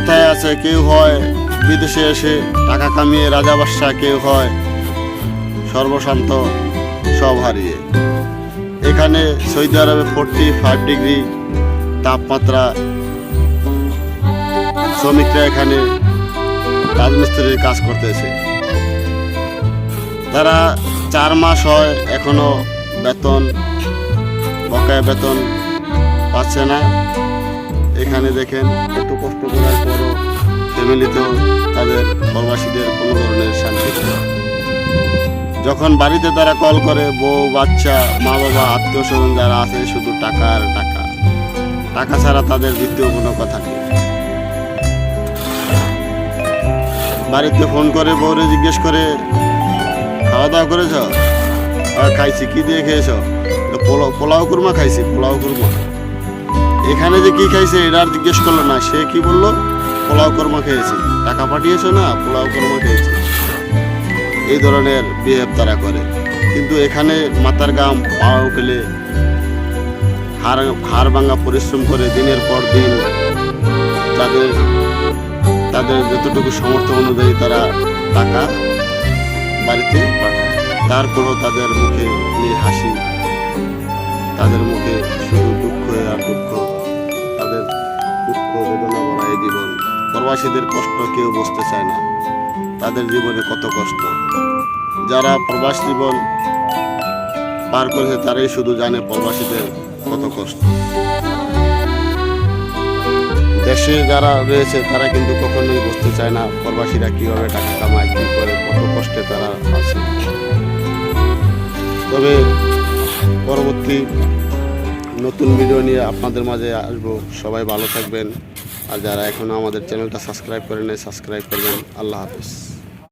কথায় আছে, কেউ হয় বিদেশে এসে টাকা কামিয়ে রাজা বাদশাহ কেউ হয়। সর্বশান্ত, সব হারিয়ে। এখানে সৌদি আরবে ফোরটি ফাইভ ডিগ্রি তাপমাত্রা। শ্রমিকরা এখানে রাজমিস্ত্রির কাজ করতেছে। তারা চার মাস হয় এখনও বেতন, বকেয়া বেতন পাচ্ছে না। এখানে দেখেন এত কষ্ট করার পরও ফ্যামিলিতেও তাদের প্রবাসীদের কোনো ধরনের শান্তি যখন বাড়িতে তারা কল করে বউ বাচ্চা মা বাবা আত্মীয় স্বজন যারা আছে শুধু টাকা আর টাকা। টাকা ছাড়া তাদের দ্বিতীয় কোনো কথা নেই। বাড়িতে ফোন করে বউরে জিজ্ঞেস করে খাওয়া দাওয়া করেছ? "হ্যাঁ, খাইছি কি দিয়ে খেয়েছ? "তো পোলাও পোলাও কুরমা খাইছি পোলাও কুরমা। এখানে যে কি খাইছে এটা আর জিজ্ঞেস করল না। সে কি বলল? পোলাও কর্মা খেয়েছি। টাকা পাঠিয়েছো না? পোলাও কর্মা খেয়েছি। এই ধরনের বিহেভ তারা করে। কিন্তু এখানে মাথার গাম পাওয়া ফেলে হাড় হাড় ভাঙা পরিশ্রম করে দিনের পর দিন তাদের তাদের যতটুকু সামর্থ্য অনুযায়ী তারা টাকা বাড়িতে পাঠায়। তারপরও তাদের মুখে হাসি, তাদের মুখে শুধু বেদনা ভরা এই জীবন, প্রবাসীদের কষ্ট কেউ বুঝতে চায় না। তাদের জীবনে কত কষ্ট। যারা প্রবাস জীবন পার করেছে, তারাই শুধু জানে প্রবাসীদের কত কষ্ট। দেশে যারা রয়েছে, তারা কিন্তু কখনোই বুঝতে চায় না প্রবাসীরা কীভাবে টাকা কামায়, কী করে, কত কষ্টে তারা আছে। তবে পরবর্তী নতুন ভিডিও নিয়ে আপনাদের মাঝে আসব। সবাই ভালো থাকবেন। আর যারা এখনও আমাদের চ্যানেলটা সাবস্ক্রাইব করেন সাবস্ক্রাইব করবেন। আল্লাহ হাফিজ।